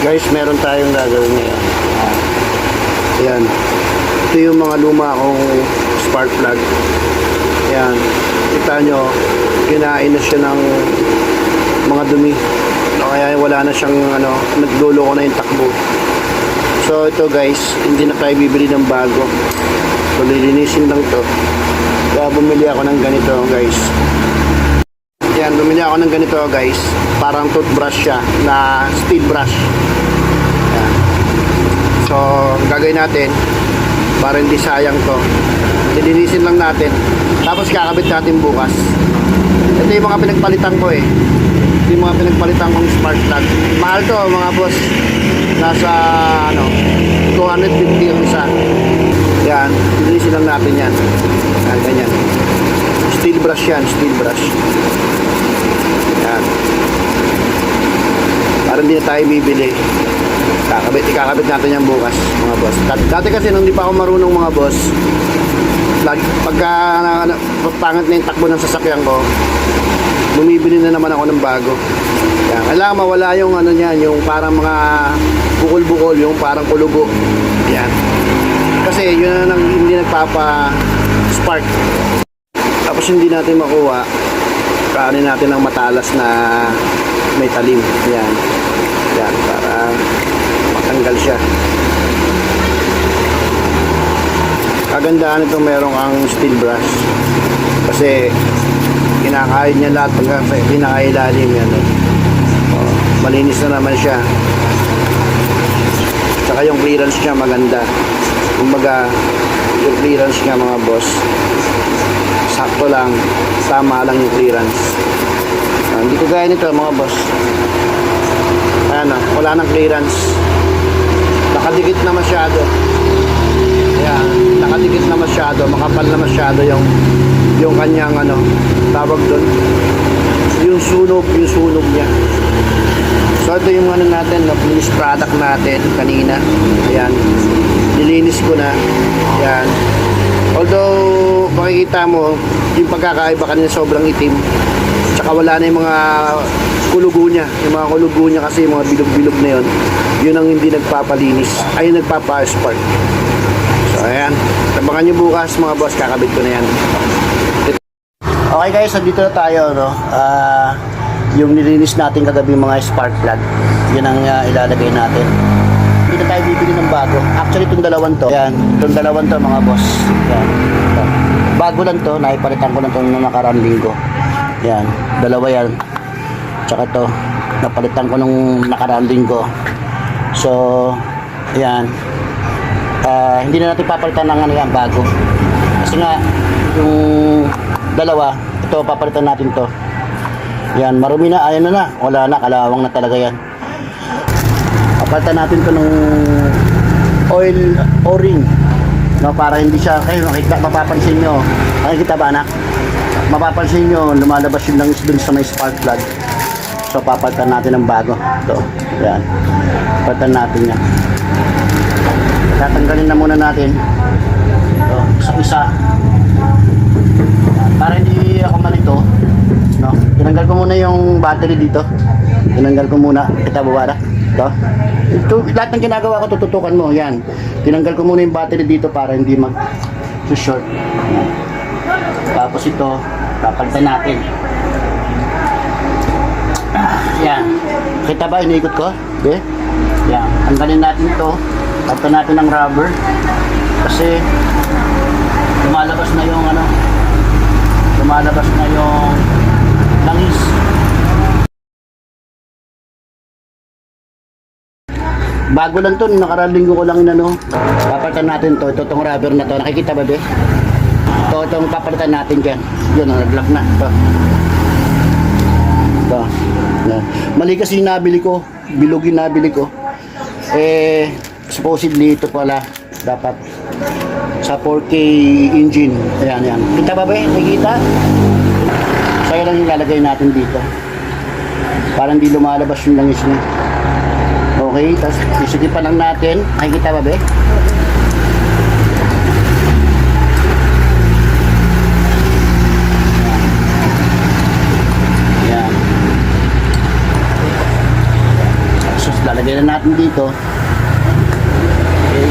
Guys, meron tayong gagawin ngayon. Ayan. Ito yung mga luma kong spark plug. Ayan. Kita nyo, kinain na siya ng mga dumi. O Kaya wala na siyang ano, nagluloko na yung takbo. So ito guys, hindi na tayo bibili ng bago. So lilinisin lang to. Kaya bumili ako ng ganito guys. Yan, bumili ako ng ganito guys. Parang toothbrush siya na steel brush. Yan. So, gagawin natin para hindi sayang to. Lilinisin lang natin. Tapos kakabit natin bukas. Ito yung mga pinagpalitan ko eh. Ito yung mga pinagpalitan kong spark plug. Mahal to mga boss. Nasa ano, 250 yung isa. Yan, lilinisin lang natin yan. Yan, ganyan. Steel brush yan, steel brush. Para hindi na tayo bibili. Kakabit, ikakabit natin yan bukas, mga boss. Dati, kasi nung di pa ako marunong mga boss, lagi, pagka na, na, pangit na yung takbo ng sasakyan ko, bumibili na naman ako ng bago. Yan. Kailangan mawala yung ano niyan, yung parang mga bukol-bukol, yung parang kulubo. Yan. Kasi yun na nang hindi nagpapa-spark. Tapos hindi natin makuha, kaanin natin ng matalas na may talim. Yan. Yan, para matanggal siya. Kagandahan ito merong ang steel brush. Kasi kinakain niya lahat pagka pinakailalim yan. eh. Oh, malinis na naman siya. Tsaka yung clearance niya maganda. Kumbaga, yung clearance niya mga boss, sakto lang, tama lang yung clearance. Ah, hindi ko gaya nito mga boss. Ayan ah, wala nang clearance. Nakadikit na masyado. Ayan, nakadikit na masyado, makapal na masyado yung yung kanyang ano, tawag doon. Yung sunog, yung sunog niya. So ito yung ano natin, no, finished product natin kanina. Ayan. Nilinis ko na. Ayan. Although makikita mo yung pagkakaiba kanina sobrang itim. Tsaka wala na yung mga kulugo niya. Yung mga kulugo niya kasi yung mga bilog-bilog na yun. Yun ang hindi nagpapalinis. Ay nagpapa-spark. So ayan. Tabangan nyo bukas mga boss. Kakabit ko na yan. Okay guys, nandito na tayo, no? Ah, yung nilinis natin kagabi mga spark plug. Yun ang ah, ilalagay natin. Hindi na tayo bibili ng bago. Actually, itong dalawan to. Yan, itong dalawan to mga boss. Yan. Bago lang to, naipalitan ko lang to nung nakaraan linggo. Yan, dalawa yan. Tsaka to, napalitan ko nung nakaraan linggo. So, yan. Ah, hindi na natin papalitan ng ano yan, bago. Kasi nga, yung dalawa, ito papalitan natin to. Yan, marumi na, ayan na na. Wala na, kalawang na talaga yan. Papalitan natin to ng oil o-ring. No, para hindi siya, kayo makikita, mapapansin nyo. Nakikita ba anak? Mapapansin nyo, lumalabas yung langis dun sa may spark plug. So, papalitan natin ng bago. Ito, yan. Papalitan natin yan. Tatanggalin na muna natin. Ito, isa-isa. Para hindi ako malito, no? Tinanggal ko muna yung battery dito. Tinanggal ko muna. Kita ba ba? Ito. Ito, lahat ng ginagawa ko, tututukan mo. Yan. Tinanggal ko muna yung battery dito para hindi mag short. Tapos ito, papalitan natin. Ah, Yan. Kita ba, iniikot ko? Okay? Yan. Tanggalin natin ito. Palitan natin ng rubber. Kasi lumalabas na yung ano, lumalabas na yung langis. Bago lang to, nakaraan linggo ko lang inano. Papalitan natin to, ito tong rubber na to. Nakikita ba be? Ito, papalitan natin dyan. Yun, naglock na. Ito. Ito. Mali kasi yung nabili ko. Bilog yung nabili ko. Eh, supposedly ito pala dapat sa 4K engine. Ayan, ayan. Kita ba ba? Nakikita? So, yun lang yung lalagay natin dito. Para hindi lumalabas yung langis niya. Okay, tapos sisigipan lang natin. Nakikita ba ba? Ayan. Sus, lalagay lagyan na natin dito. Okay.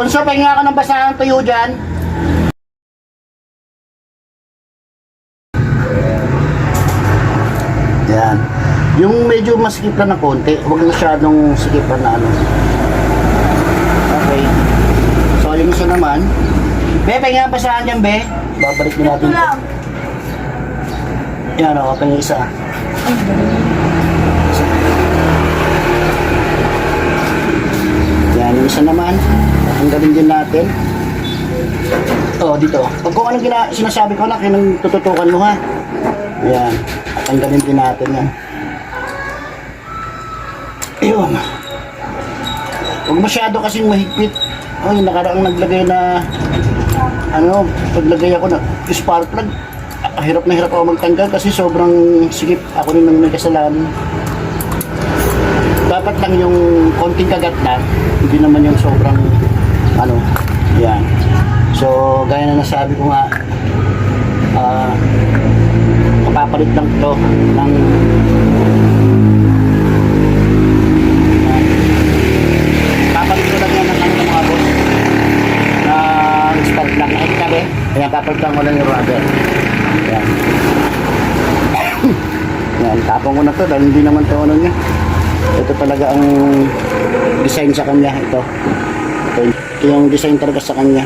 Bunso, pahinga ka ng basahan tuyo dyan. Yung medyo masikip na ng konti, huwag masyadong sikip na ano. Okay. So, yung isa naman. Be, pahinga ang basahan dyan, be. Babalik din natin. ito. Yan, o, pahinga isa. Yan, yung isa naman. Tanggalin din natin. Oh, dito. Pag kung anong gina- sinasabi ko na, kinang tututukan mo ha. Ayan. Tanggalin din natin yan. Ayun. Huwag masyado kasing mahigpit. Ay, nakaraang naglagay na ano, paglagay ako na spark plug. ah, Hirap na hirap ako magtanggal kasi sobrang sikip. Ako rin ang may kasalanan. Dapat lang yung konting kagat lang. Hindi naman yung sobrang ano, yan. So, gaya na nasabi ko nga, ah, mapapalit lang to ng papalit ko lang yan ng ano ng mga boss ng spark plug ay kabe ayan papalitan ko lang yung rubber ayan yan tapon ko na to dahil hindi naman to ano niya. Ito talaga ang design sa kanya ito ito, ito yung design talaga sa kanya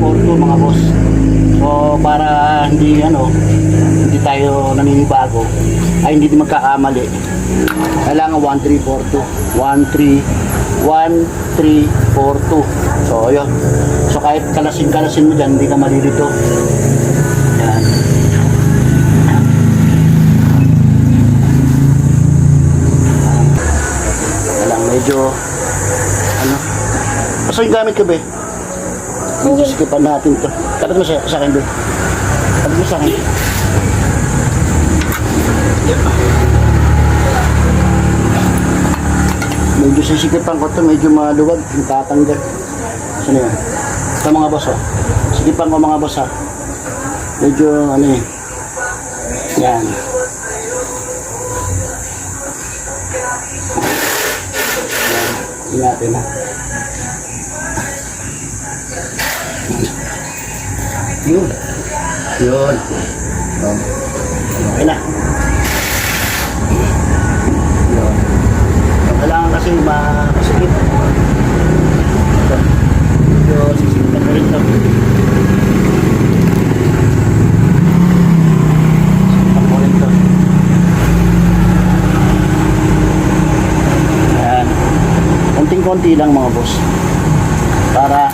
1342 mga boss. So, para hindi, ano, hindi tayo naninibago, ay hindi magkakamali. Kailangan 1342. 13 1342. So, yun. So, kahit kalasin-kalasin mo dyan, hindi ka malilito. Yan. Walang medyo, ano, yung gamit ko, be. Sikipan natin to. Kapit mo sa, akin, be. Kapit mo sa akin. Medyo sisikipan ko to, medyo maluwag, yung tatanggal. Saan yun? Ito mga boss, oh. Sikipan ko mga boss, ha. Medyo, ano eh. Yan. Yan. Ingatan na. Yun. Yun. Oh. Okay na. Yun. Kailangan kasi masikip. Ito. Medyo sisipan ko rin ito. Sisipan ko rin ito. Ayan. Konting-konti lang mga boss. Para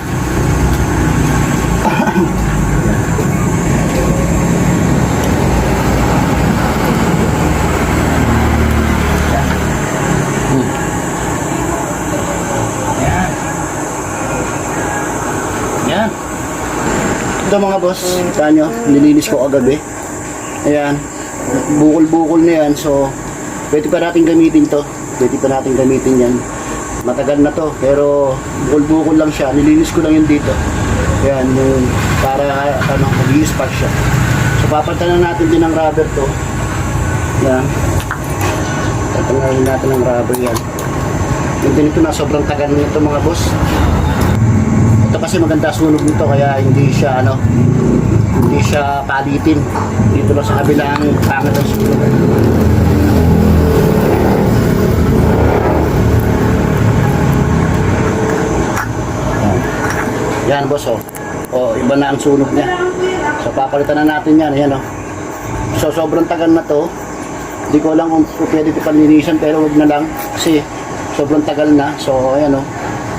Yan. Yan. Ito mga boss, kita nyo, nilinis ko kagabi. Ayan, bukol-bukol na yan. So, pwede pa natin gamitin to. Pwede pa natin gamitin yan. Matagal na to, pero bukol-bukol lang siya. Nilinis ko lang yun dito. Ayan, yung para ano, mag-i-spark siya. So, papalitan na natin din ng rubber to. Yan. Tatanggalin natin ng rubber yan. Yung ganito na sobrang tagal nito mga boss. Ito kasi maganda sunog nito kaya hindi siya ano hindi siya palitin. Dito lang sa kabilang pangit ang sunog. Yan boss oh. Oh, iba na ang sunog niya. So papalitan na natin yan, ayan oh. So sobrang tagal na to. Hindi ko alam kung pwede ito palinisan pero wag na lang kasi sobrang tagal na. So ayan oh.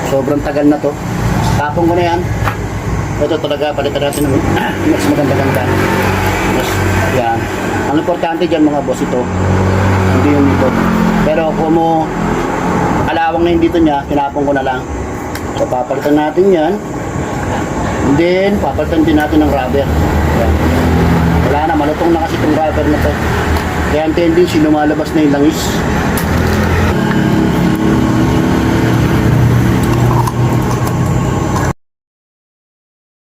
Sobrang tagal na to. Tapong ko na yan. Ito talaga palitan natin ng mas maganda-ganda. Mas yan. Ang importante dyan mga boss ito, hindi yung dito. Pero kung mo alawang na yung dito niya, kinapong ko na lang. So papalitan natin yan. And then, papalitan din natin ng rubber. Yan. Wala na, malutong na kasi itong rubber na to. Kaya ang tendency, lumalabas na yung langis.